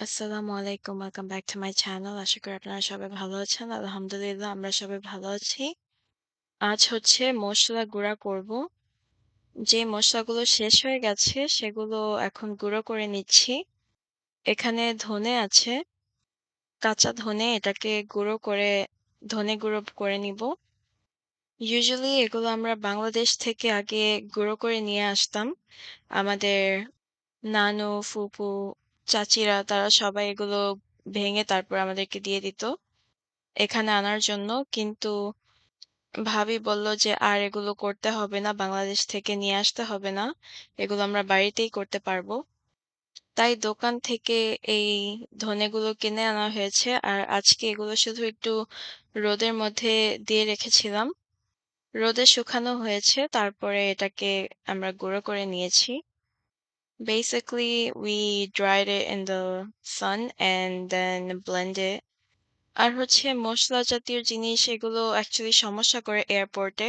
আসসালামু আলাইকুম। Welcome back to my channel. আশা করি আপনারা সবাই ভালো আছেন। আলহামদুলিল্লাহ আমরা সবাই ভালো আছি। আজ হচ্ছে মশলা গুঁড়া করব। যে মশলাগুলো শেষ হয়ে গেছে সেগুলো এখন গুঁড়ো করে নিচ্ছি। এখানে ধনে আছে। কাঁচা ধনে এটাকে গুঁড়ো করে ধনে গুঁড়ো করে নিব। ইউজুয়ালি এগুলো আমরা বাংলাদেশ থেকে আগে গুঁড়ো করে নিয়ে আসতাম। আমাদের নানু, ফুপু, চাচিরা তারা সবাই এগুলো ভেঙে তারপর আমাদেরকে দিয়ে দিত এখানে আনার জন্য। কিন্তু ভাবি বলল যে, "আর এগুলো করতে হবে না, বাংলাদেশ থেকে নিয়ে আসতে হবে না। এগুলো আমরা বাড়িতেই করতে পারব।" তাই দোকান থেকে এই ধনেগুলো কিনে আনা হয়েছে। আর আজকে এগুলো শুধু একটু রোদের মধ্যে দিয়ে রেখেছিলাম। রোদে শুকানো হয়েছে। তারপরে এটাকে আমরা গুঁড়ো করে নিয়েছি। Basically, we dried it in the sun and then blend it. আর হচ্ছে মসলা জাতীয় জিনিস এগুলো অ্যাকচুয়ালি সমস্যা করে এয়ারপোর্টে।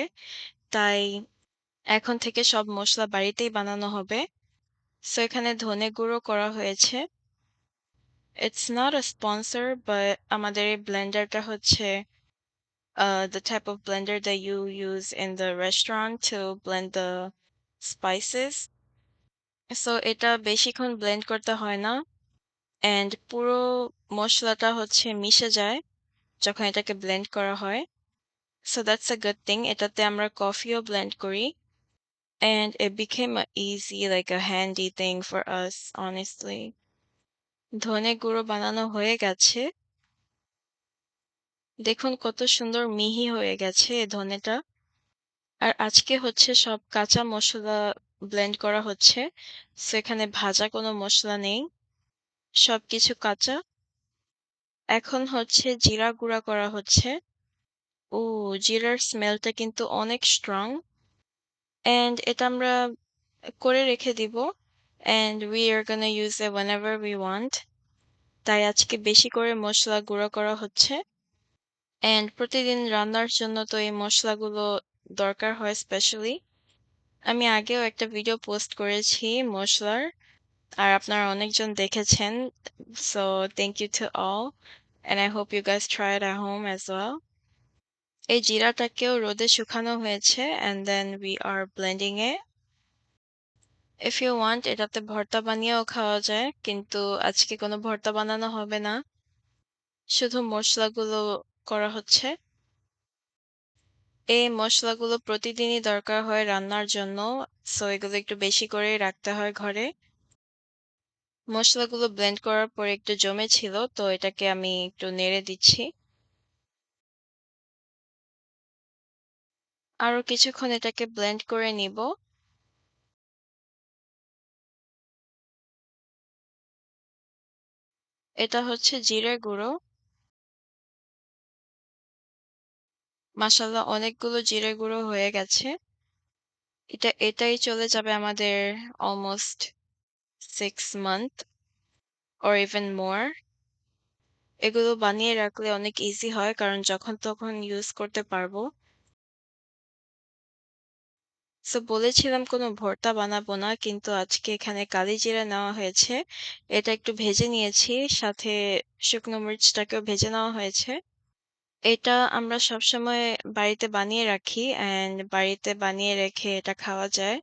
তাই এখন থেকে সব মসলা বাড়িতেই বানানো হবে। সো এখানে ধনে গুঁড়ো করা হয়েছে। It's not a sponsor, but আমাদের এই ব্লেন্ডারটা হচ্ছে uh, the type of blender that you use in the restaurant to blend the spices. So এটা বেশিক্ষণ ব্লেন্ড করতে হয় না। অ্যান্ড পুরো মশলাটা হচ্ছে মিশে যায় যখন এটাকে ব্লেন্ড করা হয়। So that's a good thing. এটাতে আমরা কফিও ব্লেন্ড করি। And it became a easy, like a handy thing for us, honestly. ধনে গুঁড়ো বানানো হয়ে গেছে। দেখুন কত সুন্দর মিহি হয়ে গেছে ধনেটা। আর আজকে হচ্ছে সব কাঁচা মসলা ব্লেন্ড করা হচ্ছে। সো এখানে ভাজা কোনো মশলা নেই। সবকিছু কাঁচা। এখন হচ্ছে জিরা গুঁড়া করা হচ্ছে। ও, জিরার স্মেলটা কিন্তু অনেক স্ট্রং। অ্যান্ড এটা আমরা করে রেখে দিব। And we are gonna use it whenever we want তাই আজকে বেশি করে মশলা গুঁড়া করা হচ্ছে। অ্যান্ড প্রতিদিন রান্নার জন্য তো এই মশলাগুলো দরকার হয় স্পেশালি। আমি আগেও একটা ভিডিও পোস্ট করেছি মশলার, আর আপনারা অনেকজন দেখেছেন। So thank you to all And I hope you try it at home as well. এই জিরাটাকেও রোদে শুকানো হয়েছে and then we are blending A if you want এটাতে ভর্তা বানিয়েও খাওয়া যায়, কিন্তু আজকে কোনো ভর্তা বানানো হবে না। শুধু মশলাগুলো করা হচ্ছে। এই মসলাগুলো প্রতিদিনই দরকার হয় রান্নার জন্য। সো এগুলো একটু বেশি করেই রাখতে হয় ঘরে। মসলাগুলো ব্লেন্ড করার পরে একটু জমে ছিল, তো এটাকে আমি একটু নেড়ে দিচ্ছি। আরও কিছুক্ষণ এটাকে ব্লেন্ড করে নিব। এটা হচ্ছে জিরে গুঁড়ো। মাশাআল্লাহ অনেকগুলো জিরে গুঁড়ো হয়ে গেছে। এটা, এটাই চলে যাবে আমাদের almost 6 month or even more. এগুলো বানিয়ে রাখলে অনেক ইজি হয়, কারণ যখন তখন ইউজ করতে পারব। সো বলেছিলাম কোনো ভর্তা বানাবো না, কিন্তু আজকে এখানে কালিজিরা নেওয়া হয়েছে। এটা একটু ভেজে নিয়েছি, সাথে শুকনো মরিচটাকেও ভেজে নেওয়া হয়েছে। এটা আমরা সবসময় বাড়িতে বানিয়ে রাখি অ্যান্ড বাড়িতে বানিয়ে রেখে এটা খাওয়া যায়।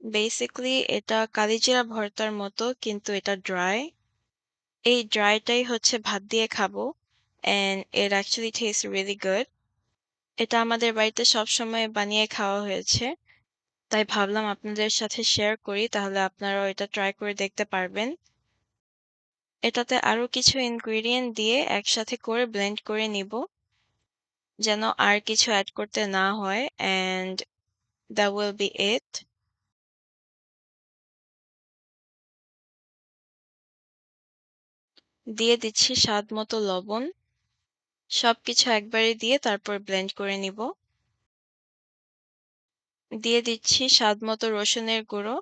বেসিক্যালি এটা কালিজিরা ভর্তার মতো, কিন্তু এটা ড্রাই। এই ড্রাইটাই হচ্ছে ভাত দিয়ে খাব and it actually tastes really good. এটা আমাদের বাড়িতে সবসময় বানিয়ে খাওয়া হয়েছে। তাই ভাবলাম আপনাদের সাথে শেয়ার করি, তাহলে আপনারাও এটা ট্রাই করে দেখতে পারবেন। এটাতে আরও কিছু ইনগ্রিডিয়েন্ট দিয়ে একসাথে করে ব্লেন্ড করে নিব। যেন আর কিছু অ্যাড করতে না হয় and that will be it. দিয়ে দিচ্ছি স্বাদ মতো লবণ। সবকিছু একবারে দিয়ে তারপর ব্লেন্ড করে নিব। দিয়ে দিচ্ছি স্বাদ মতো রসুনের গুঁড়ো।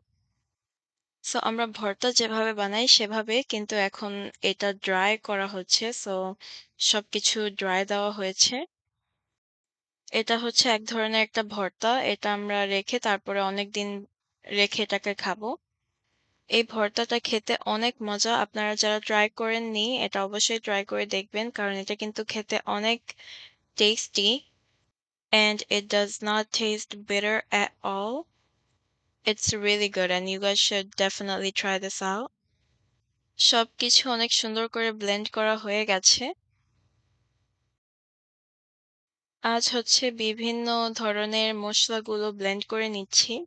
সো আমরা ভর্তা যেভাবে বানাই, সেভাবে কিন্তু এখন এটা ড্রাই করা হচ্ছে সো সবকিছু ড্রাই দেওয়া হয়েছে। এটা হচ্ছে এক ধরনের একটা ভর্তা। এটা আমরা রেখে তারপরে অনেকদিন রেখে এটাকে খাব। এই ভর্তাটা খেতে অনেক মজা। আপনারা যারা ট্রাই করেননি, এটা অবশ্যই ট্রাই করে দেখবেন। কারণ এটা কিন্তু খেতে অনেক tasty and it does not taste bitter at all. It's really good, and you guys should definitely try this out. সবকিছু অনেক সুন্দর করে ব্লেন্ড করা হয়ে গেছে। আজ হচ্ছে বিভিন্ন ধরনের মসলাগুলো ব্লেন্ড করে নিচ্ছি।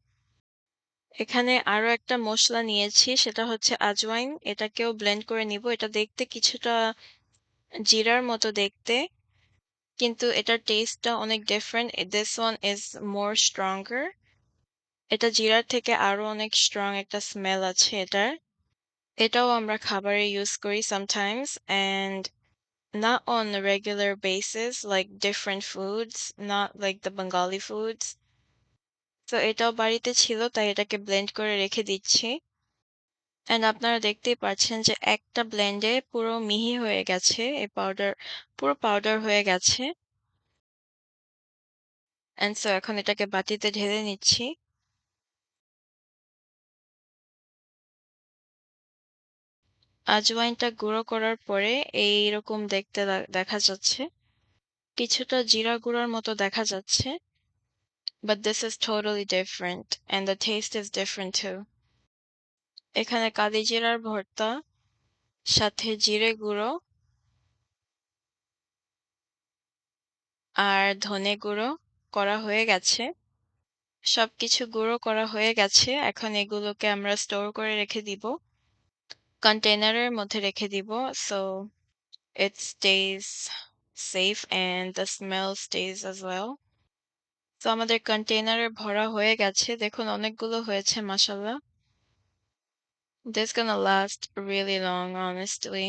এখানে আরও একটা মসলা নিয়েছি, সেটা হচ্ছে আজওয়াইন। এটাকেও ব্লেন্ড করে নিব। এটা দেখতে কিছুটা জিরার মতো দেখতে। কিন্তু এটার টেস্টটা অনেক different. This one is more stronger. এটা জিরার থেকে আরও অনেক স্ট্রং একটা স্মেল আছে এটার। এটাও আমরা খাবারে ইউজ করি sometimes not on a regular basis like different foods, not like the Bengali foods. তো এটাও বাড়িতে ছিল তাই এটাকে ব্লেন্ড করে রেখে দিচ্ছি। অ্যান্ড আপনারা দেখতেই পাচ্ছেন যে একটা ব্লেন্ডে পুরো মিহি হয়ে গেছে এই পাউডার পুরো পাউডার হয়ে গেছে। অ্যান্ড সো এখন এটাকে বাটিতে ঢেলে নিচ্ছি। আজওয়াইনটা গুঁড়ো করার পরে এইরকম দেখতে দেখা যাচ্ছে। কিছুটা জিরা গুঁড়োর মতো দেখা যাচ্ছে। But this is totally different and the taste is different too. এখানে কালিজিরার ভর্তা, সাথে জিরে গুঁড়ো, আর ধনে গুঁড়ো করা হয়ে গেছে। সবকিছু গুঁড়ো করা হয়ে গেছে। এখন এগুলোকে আমরা স্টোর করে রেখে দিব। কন্টেইনারের মধ্যে রেখে দিব। So, it stays safe and the smell stays as well. তো আমাদের কন্টেইনারে ভরা হয়ে গেছে। দেখুন, অনেকগুলো হয়েছে, মাশাআল্লাহ। This gonna last really long, honestly.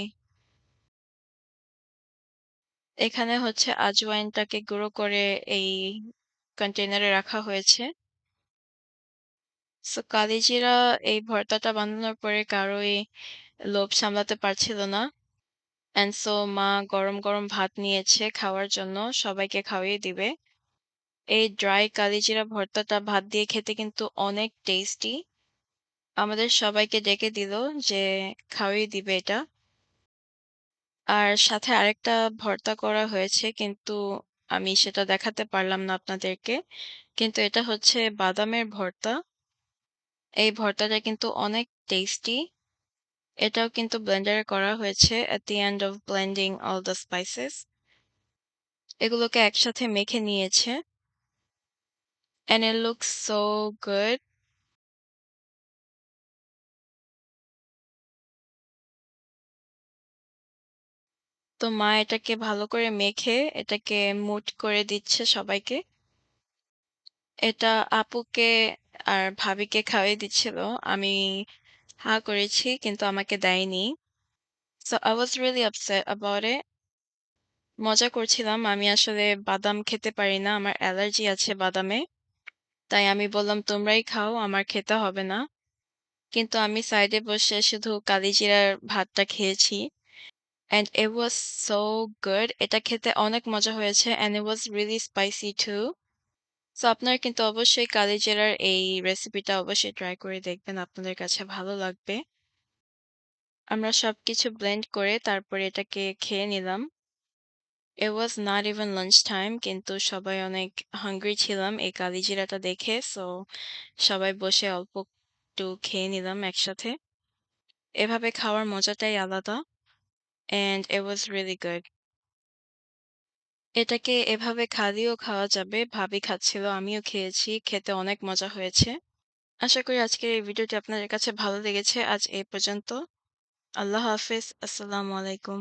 এখানে হচ্ছে আজওয়াইনটাকে গুঁড়ো করে এই কন্টেইনারে রাখা হয়েছে। সো কালিজিরা এই ভর্তাটা বানানোর পরে কারোই লোভ সামলাতে পারছিল না। অ্যান্ড সো মা গরম, গরম ভাত নিয়েছে খাওয়ার জন্য সবাইকে খাওয়িয়ে দিবে। এই ড্রাই কালিজিরা ভর্তাটা ভাত দিয়ে খেতে কিন্তু অনেক টেস্টি। আমাদের সবাইকে ডেকে দিল যে খাওয়িয়ে দিবে এটা। আর সাথে আরেকটা ভর্তা করা হয়েছে কিন্তু আমি সেটা দেখাতে পারলাম না আপনাদেরকে। কিন্তু এটা হচ্ছে বাদামের ভর্তা। এই ভর্তাটা কিন্তু অনেক টেস্টি। এটাও কিন্তু ব্লেন্ডারে করা হয়েছে at the end of blending all the spices. এগুলোকে একসাথে মেখে নিয়েছে। and it looks so good. তো মা এটাকে ভালো করে মেখে এটাকে মুট করে দিচ্ছে সবাইকে। এটা আপুকে আর ভাবিকে খাওয়াই দিচ্ছিল। আমি হা, করেছি, কিন্তু আমাকে দেয়নি। So, I was really upset about it. মজা করছিলাম। আমি আসলে বাদাম খেতে পারি না। আমার অ্যালার্জি আছে বাদামে। তাই আমি বললাম, তোমরাই খাও, আমার খেতে হবে না। কিন্তু আমি সাইডে বসে শুধু কালিজিরার ভাতটা খেয়েছি। and it was so good. এটা খেতে অনেক মজা হয়েছে and it was really spicy too. So আপনারা কিন্তু অবশ্যই কালিজিরার এই রেসিপিটা অবশ্যই ট্রাই করে দেখবেন। আপনাদের কাছে ভালো লাগবে। আমরা সবকিছু ব্লেন্ড করে তারপরে এটাকে খেয়ে নিলাম। It was not even lunch time, কিন্তু সবাই অনেক হাংরি ছিলাম এই কালিজিরাটা দেখে। সো সবাই বসে অল্প একটু খেয়ে নিলাম একসাথে। এভাবে খাওয়ার মজাটাই আলাদা। and it was really good. এটাকে এভাবে খালিও খাওয়া যাবে। ভাবি খাচ্ছিল, আমিও খেয়েছি। খেতে অনেক মজা হয়েছে। আশা করি আজকের এই ভিডিওটি আপনাদের কাছে ভালো লেগেছে। আজ এই পর্যন্ত। আল্লাহ হাফেজ। আসসালামু আলাইকুম।